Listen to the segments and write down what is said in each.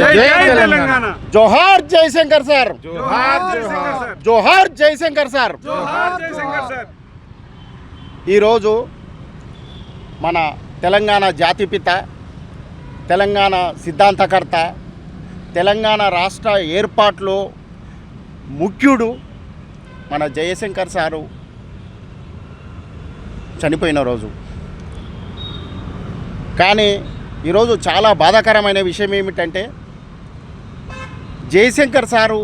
జై తెలంగాణ. జోహార్ జయశంకర్ సార్. జోహార్ జయశంకర్ సార్. జోహార్ జయశంకర్ సార్. జోహార్ జయశంకర్ సార్. ఈరోజు మన తెలంగాణ జాతిపిత తెలంగాణ సిద్ధాంతకర్త తెలంగాణ రాష్ట్ర ఏర్పాట్లో ముఖ్యుడు మన జయశంకర్ సారు చనిపోయిన రోజు. కానీ ఈరోజు చాలా బాధాకరమైన విషయం ఏమిటంటే జయశంకర్ సారు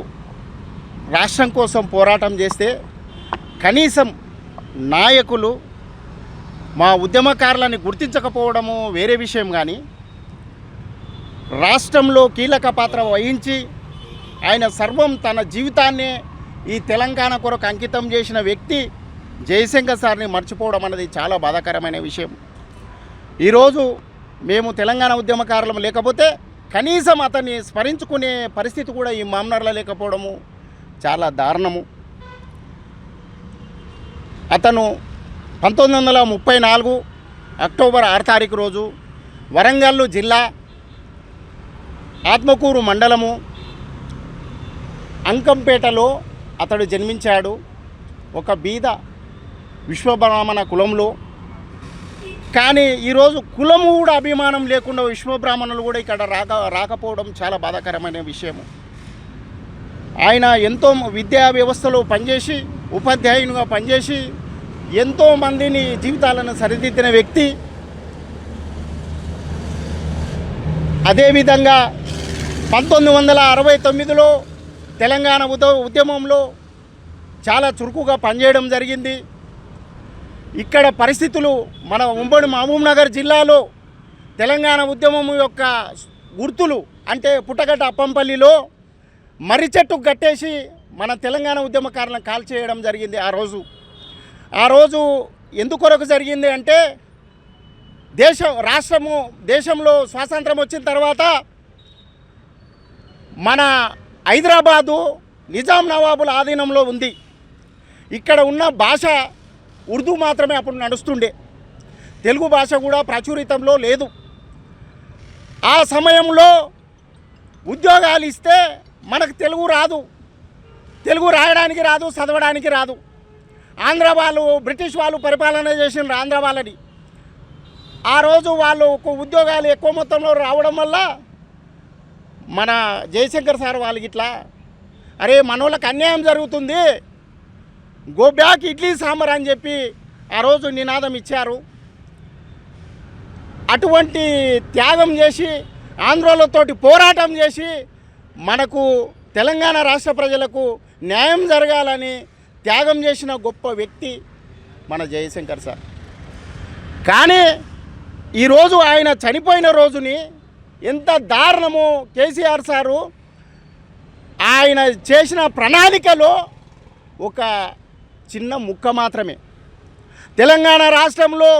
రాష్ట్రం కోసం పోరాటం చేస్తే కనీసం నాయకులు మా ఉద్యమకారులని గుర్తించకపోవడము వేరే విషయం కానీ రాష్ట్రంలో కీలక పాత్ర వహించి ఆయన సర్వం తన జీవితాన్నే ఈ తెలంగాణ కొరకు అంకితం చేసిన వ్యక్తి జయశంకర్ సార్ని మర్చిపోవడం అనేది చాలా బాధాకరమైన విషయం. ఈరోజు మేము తెలంగాణ ఉద్యమకారులం లేకపోతే కనీసం అతన్ని స్మరించుకునే పరిస్థితి కూడా ఈ మామనర్లో లేకపోవడము చాలా దారుణము. అతను పంతొమ్మిది వందల ముప్పై నాలుగు అక్టోబర్ ఆరు తారీఖు రోజు వరంగల్ జిల్లా ఆత్మకూరు మండలము అంకంపేటలో అతడు జన్మించాడు. ఒక బీద విశ్వబ్రాహ్మణ కులంలో కానీ ఈరోజు కులము కూడా అభిమానం లేకుండా విశ్వబ్రాహ్మణులు కూడా ఇక్కడ రాక రాకపోవడం చాలా బాధాకరమైన విషయము. ఆయన ఎంతో విద్యా వ్యవస్థలో పనిచేసి ఉపాధ్యాయునిగా పనిచేసి ఎంతో మందిని జీవితాలను సరిదిద్దిన వ్యక్తి. అదేవిధంగా పంతొమ్మిది వందల అరవై తొమ్మిదిలో తెలంగాణ ఉద ఉద్యమంలో చాలా చురుకుగా పనిచేయడం జరిగింది. ఇక్కడ పరిస్థితులు మన ఉమ్మడి మహబూబ్ నగర్ జిల్లాలో తెలంగాణ ఉద్యమం యొక్క గుర్తులు అంటే పుట్టగట్ట అప్పంపల్లిలో మర్రి చెట్టు కట్టేసి మన తెలంగాణ ఉద్యమకారులను కాల్ చేయడం జరిగింది ఆ రోజు. ఆ రోజు ఎందుకొరకు జరిగింది అంటే దేశం రాష్ట్రము దేశంలో స్వాతంత్రం వచ్చిన తర్వాత మన హైదరాబాదు నిజాం నవాబుల ఆధీనంలో ఉంది. ఇక్కడ ఉన్న భాష ఉర్దూ మాత్రమే అప్పుడు నడుస్తుండే. తెలుగు భాష కూడా ప్రచురితంలో లేదు. ఆ సమయంలో ఉద్యోగాలు ఇస్తే మనకు తెలుగు రాదు. తెలుగు రాయడానికి రాదు చదవడానికి రాదు. ఆంధ్ర వాళ్ళు బ్రిటిష్ వాళ్ళు పరిపాలన చేసిన ఆంధ్ర వాళ్ళని. ఆ రోజు వాళ్ళు ఉద్యోగాలు ఎక్కువ మొత్తంలో రావడం వల్ల మన జయశంకర్ సార్ వాళ్ళకి ఇట్లా అరే మనోళ్ళకి అన్యాయం జరుగుతుంది. గో బ్యాక్ ఇడ్లీ సాంబార్ అని చెప్పి ఆ రోజు నినాదం ఇచ్చారు. అటువంటి త్యాగం చేసి ఆంధ్రోలతోటి పోరాటం చేసి మనకు తెలంగాణ రాష్ట్ర ప్రజలకు న్యాయం జరగాలని త్యాగం చేసిన గొప్ప వ్యక్తి మన జయశంకర్ సార్. కానీ ఈరోజు ఆయన చనిపోయిన రోజుని ఎంత దారుణము కేసీఆర్ సారు ఆయన చేసిన ప్రణాళికలో ఒక చిన్న ముక్క మాత్రమే. తెలంగాణ రాష్ట్రంలో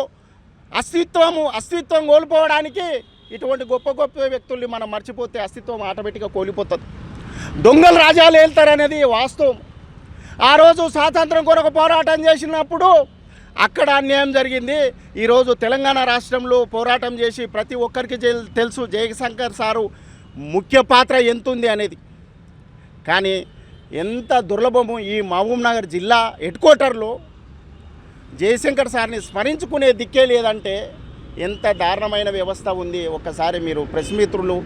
అస్తిత్వము అస్తిత్వం కోల్పోవడానికి ఇటువంటి గొప్ప గొప్ప వ్యక్తుల్ని మనం మర్చిపోతే అస్తిత్వం ఆటోమేటిక్గా కోల్పోతుంది. దొంగలు రాజాలు వెళ్తారనేది వాస్తవం. ఆ రోజు స్వాతంత్రం కొరకు పోరాటం చేసినప్పుడు అక్కడ అన్యాయం జరిగింది. ఈరోజు తెలంగాణ రాష్ట్రంలో పోరాటం చేసి ప్రతి ఒక్కరికి తెలుసు జయశంకర్ సారు ముఖ్య పాత్ర ఎంత ఉంది అనేది. కానీ ఎంత దుర్లభము ఈ మహబూబ్ నగర్ జిల్లా హెడ్ క్వార్టర్లో జయశంకర్ సార్ని స్మరించుకునే దిక్కే లేదంటే ఎంత దారుణమైన వ్యవస్థ ఉంది. ఒక్కసారి మీరు ప్రెస్ మిత్రులు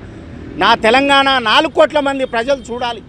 నా తెలంగాణ నాలుగు కోట్ల మంది ప్రజలు చూడాలి.